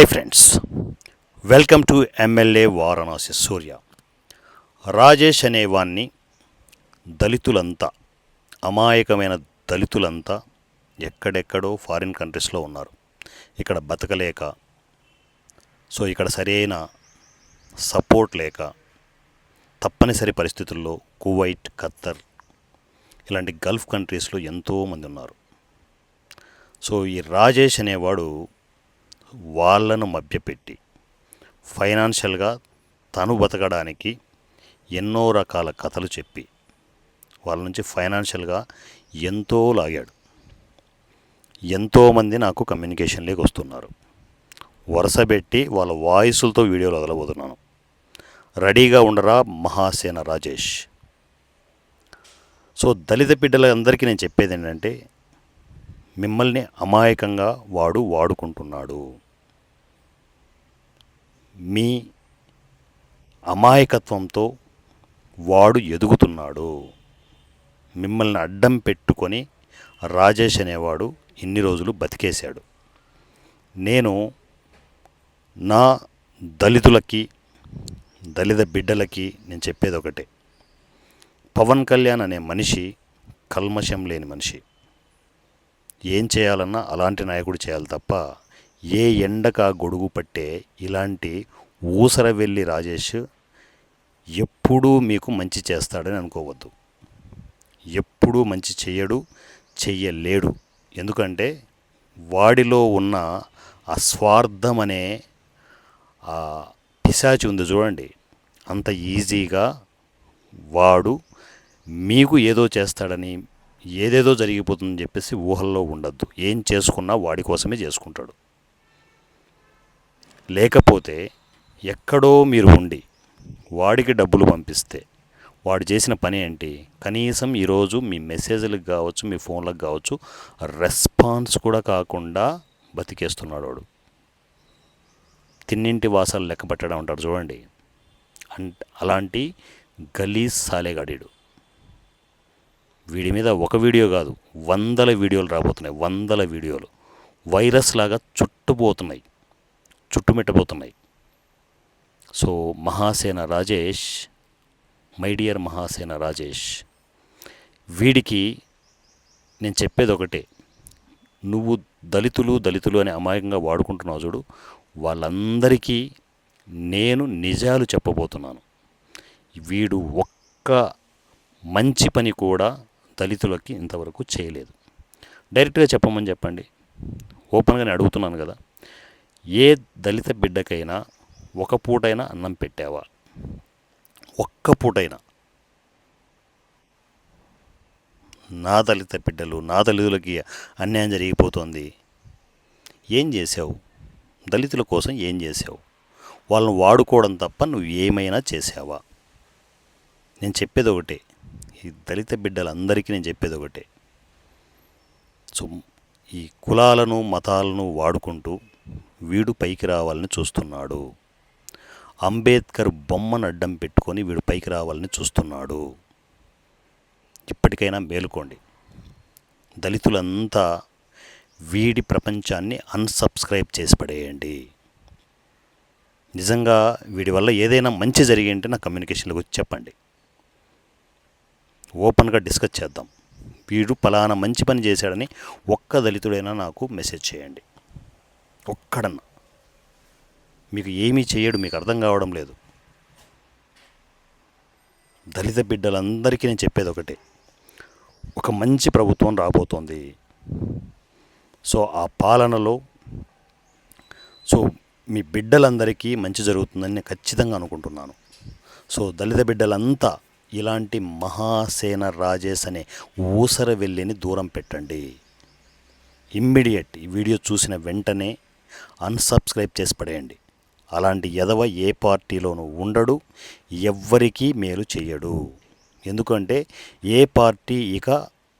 Hi friends welcome to MLA Varanasi Surya Rajesh అనేవాన్ని దళితులంతా అమాయకమైన దళితులంతా ఎక్కడెక్కడో ఫారిన్ కంట్రీస్లో ఉన్నారు. ఇక్కడ బతకలేక సో ఇక్కడ సరైన సపోర్ట్ లేక తప్పనిసరి పరిస్థితుల్లో కువైట్ ఖత్తర్ ఇలాంటి గల్ఫ్ కంట్రీస్లో ఎంతోమంది ఉన్నారు. సో ఈ రాజేష్ అనేవాడు వాళ్ళను మభ్యపెట్టి. ఫైనాన్షియల్గా తను బతకడానికి ఎన్నో రకాల కథలు చెప్పి వాళ్ళ నుంచి ఫైనాన్షియల్గా ఎంతో లాగాడు. ఎంతోమంది నాకు కమ్యూనికేషన్లోకి వస్తున్నారు. వరుసపెట్టి వాళ్ళ వాయిసులతో వీడియోలు వదలబోతున్నాను. రెడీగా ఉండరా మహాసేన రాజేష్? సో దళిత బిడ్డలందరికీ నేను చెప్పేది ఏంటంటే మిమ్మల్ని అమాయకంగా వాడు వాడుకుంటున్నాడు. మీ అమాయకత్వంతో వాడు ఎదుగుతున్నాడు. మిమ్మల్ని అడ్డం పెట్టుకొని రాజేష్ అనేవాడు ఇన్ని రోజులు బతికేశాడు. నేను నా దళితులకి దళిత బిడ్డలకి నేను చెప్పేది ఒకటే. పవన్ కళ్యాణ్ అనే మనిషి కల్మషం లేని మనిషి. ఏం చేయాలన్నా అలాంటి నాయకుడు చేయాలి తప్ప ఏ ఎండక గొడుగు పట్టే ఇలాంటి ఊసర వెళ్ళి రాజేష్ ఎప్పుడూ మీకు మంచి చేస్తాడని అనుకోవద్దు. ఎప్పుడూ మంచి చెయ్యడు చెయ్యలేడు. ఎందుకంటే వాడిలో ఉన్న ఆ స్వార్థం అనే ఆ పిశాచి ఉంది చూడండి. అంత ఈజీగా వాడు మీకు ఏదో చేస్తాడని ఏదేదో జరిగిపోతుందని చెప్పేసి ఊహల్లో ఉండద్దు. ఏం చేసుకున్నా వాడి కోసమే చేసుకుంటాడు. లేకపోతే ఎక్కడో మీరు ఉండి వాడికి డబ్బులు పంపిస్తే వాడు చేసిన పని ఏంటి? కనీసం ఈరోజు మీ మెసేజ్లకు కావచ్చు మీ ఫోన్లకు కావచ్చు రెస్పాన్స్ కూడా కాకుండా బతికేస్తున్నాడు వాడు. తిన్నింటి వాసాలు లెక్క పెట్టడం అంటారు చూడండి. అంట్ అలాంటి గలీజ్ సాలేగాడీడు. వీడి మీద ఒక వీడియో కాదు వందల వీడియోలు రాబోతున్నాయి వందల వీడియోలు. వైరస్ లాగా చుట్టుపోతున్నాయి. చుట్టుమిట్టబోతున్నాయి. So Mahasena Rajesh my dear Mahasena Rajesh వీడికి నేను చెప్పేది ఒకటే. నువ్వు దళితులు దళితులు అని అమాయకంగా వాడుకుంటున్నావు చూడు వాళ్ళందరికీ నేను నిజాలు చెప్పబోతున్నాను. వీడు ఒక్క మంచి పని కూడా దళితులకి ఇంతవరకు చేయలేదు. డైరెక్ట్గా చెప్పమని చెప్పండి. ఓపెన్గానే అడుగుతున్నాను కదా. ఏ దళిత బిడ్డకైనా ఒక పూటైనా అన్నం పెట్టావా? ఒక్క పూటైనా. నా దళిత బిడ్డలు నా దళితులకి అన్యాయం జరిగిపోతుంది. ఏం చేసావు దళితుల కోసం ఏం చేసావు వాళ్ళని వాడుకోవడం తప్ప నువ్వు ఏమైనా చేసావా నేను చెప్పేది ఒకటే. ఈ దళిత బిడ్డలందరికీ నేను చెప్పేది ఒకటే. సో ఈ కులాలను మతాలను వాడుకుంటూ వీడు పైకి రావాలని చూస్తున్నాడు. అంబేద్కర్ బొమ్మను అడ్డం పెట్టుకొని వీడు పైకి రావాలని చూస్తున్నాడు. ఇప్పటికైనా మేలుకోండి. దళితులంతా వీడి ప్రపంచాన్ని అన్సబ్స్క్రైబ్ చేసి పడేయండి. నిజంగా వీడి వల్ల ఏదైనా మంచి జరిగి నా కమ్యూనికేషన్లో వచ్చి చెప్పండి. ఓపెన్గా డిస్కస్ చేద్దాం. వీడు పలానా మంచి పని చేశాడని ఒక్క దళితుడైనా నాకు మెసేజ్ చేయండి. ఒక్కడన్నా. మీకు ఏమీ చేయడు మీకు అర్థం కావడం లేదు. దళిత బిడ్డలందరికీ నేను చెప్పేది ఒకటే. ఒక మంచి ప్రభుత్వం రాబోతోంది. సో ఆ పాలనలో సో మీ బిడ్డలందరికీ మంచి జరుగుతుందని నేను ఖచ్చితంగా అనుకుంటున్నాను. సో దళిత బిడ్డలంతా ఇలాంటి మహాసేన రాజేష్ అనే ఊసర వెళ్ళిని దూరం పెట్టండి. ఇమ్మీడియట్ ఈ వీడియో చూసిన వెంటనే అన్సబ్స్క్రైబ్ చేసి పడేయండి. అలాంటి ఎదవ ఏ పార్టీలోనూ ఉండడు ఎవ్వరికీ మేలు చేయడు ఎందుకంటే ఏ పార్టీ ఇక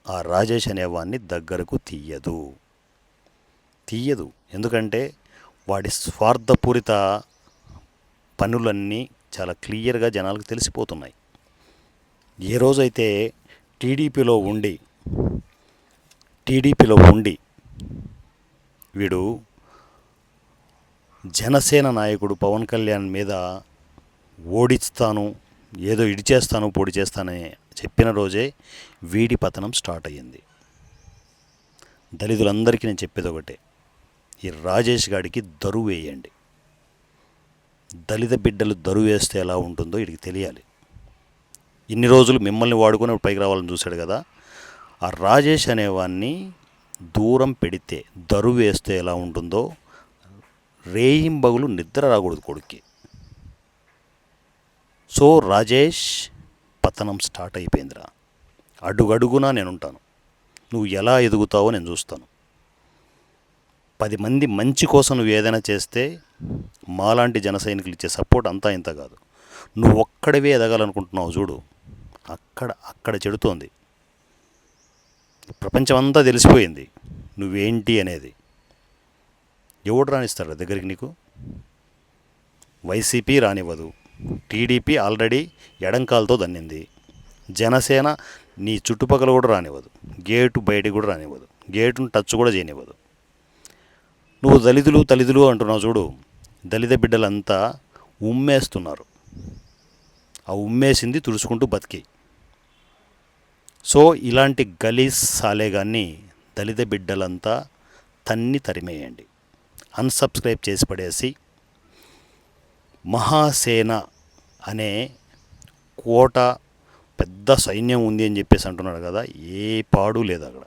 ఆ రాజేష్ అనేవాడిని దగ్గరకు తీయదు. తీయదు. ఎందుకంటే వాడి స్వార్థపూరిత పనులన్నీ చాలా క్లియర్గా జనాలకు తెలిసిపోతున్నాయి. ఏ రోజైతే టీడీపీలో ఉండి టీడీపీలో ఉండి వీడు జనసేన నాయకుడు పవన్ కళ్యాణ్ మీద ఓడిస్తాను ఏదో ఇడిచేస్తాను పొడి చేస్తానని చెప్పిన రోజే వీడి పతనం స్టార్ట్ అయ్యింది. దళితులందరికీ నేను చెప్పేది ఒకటే ఈ రాజేష్ గాడికి దరువు వేయండి. దళిత బిడ్డలు దరువు వేస్తే ఎలా ఉంటుందో వీడికి తెలియాలి. ఇన్ని రోజులు మిమ్మల్ని వాడుకొని పైకి రావాలని చూశాడు కదా ఆ రాజేష్ అనేవాన్ని దూరం పెడితే దరువు వేస్తే ఎలా ఉంటుందో రేయింబగులు నిద్ర రాకూడదు కొడుక్కి. సో రాజేష్ పతనం స్టార్ట్ అయిపోయిందిరా. అడుగడుగునా నేను ఉంటాను నువ్వు ఎలా ఎదుగుతావో నేను చూస్తాను. పది మంది మంచి కోసం నువ్వు ఏదైనా చేస్తే మాలాంటి జన సైనికులు ఇచ్చే సపోర్ట్ అంతా ఇంత కాదు. నువ్వు ఒక్కడివే ఎదగాలనుకుంటున్నావు చూడు. అక్కడ అక్కడ చెడుతోంది. ప్రపంచమంతా తెలిసిపోయింది. నువ్వేంటి అనేది. ఎవడు రాణిస్తాడు దగ్గరికి నీకు? వైసీపీ రానివ్వదు. టీడీపీ ఆల్రెడీ ఎడంకాలతో దన్నింది. జనసేన నీ చుట్టుపక్కల కూడా రానివ్వదు. గేటు బయటికి కూడా రానివ్వదు. గేటును టచ్ కూడా చేయనివ్వదు. నువ్వు దళితులు తలితులు అంటున్నావు చూడు. దళిత బిడ్డలంతా ఉమ్మేస్తున్నారు. ఆ ఉమ్మేసింది తుడుచుకుంటూ బతికి. సో ఇలాంటి గలీస్ సాలేగాన్ని దళిత బిడ్డలంతా తన్ని తరిమేయండి. అన్సబ్స్క్రైబ్ చేసి పడేసి మహాసేన అనే కోట పెద్ద సైన్యం ఉంది అని చెప్పేసి అంటున్నాడు కదా ఏ పాడు లేదు అక్కడ.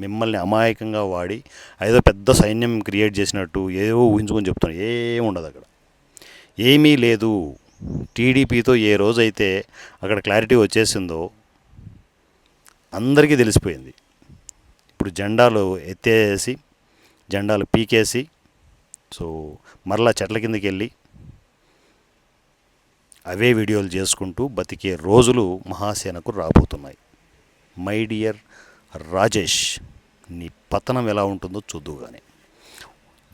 మిమ్మల్ని అమాయకంగా వాడి ఏదో పెద్ద సైన్యం క్రియేట్ చేసినట్టు ఏవో ఊహించుకొని చెప్తున్నాడు ఏం ఉండదు అక్కడ. ఏమీ లేదు. టీడీపీతో ఏ రోజైతే అక్కడ క్లారిటీ వచ్చేసిందో అందరికీ తెలిసిపోయింది. ఇప్పుడు జెండాలు ఎత్తేసి జెండాలు పీకేసి సో మరలా చెట్ల కిందకి వెళ్ళి అవే వీడియోలు చేసుకుంటూ బతికే రోజులు మహాసేనకు రాబోతున్నాయి. మై డియర్ రాజేష్ నీ పతనం ఎలా ఉంటుందో చూద్దుగానే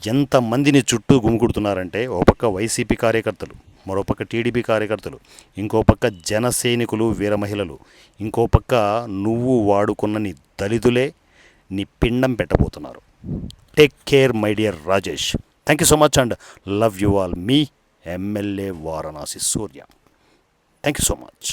ఎంతమందిని చుట్టూ గుమికుడుతున్నారంటే ఓ పక్క వైసీపీ కార్యకర్తలు మరో పక్క టీడీపీ కార్యకర్తలు ఇంకో పక్క జన సైనికులు వీర మహిళలు ఇంకో పక్క నువ్వు వాడుకున్న నీ దళితులే నీ పిండం పెట్టబోతున్నారు. Take care my dear Rajesh. Thank you so much and love you all me MLA Varanasi Surya thank you so much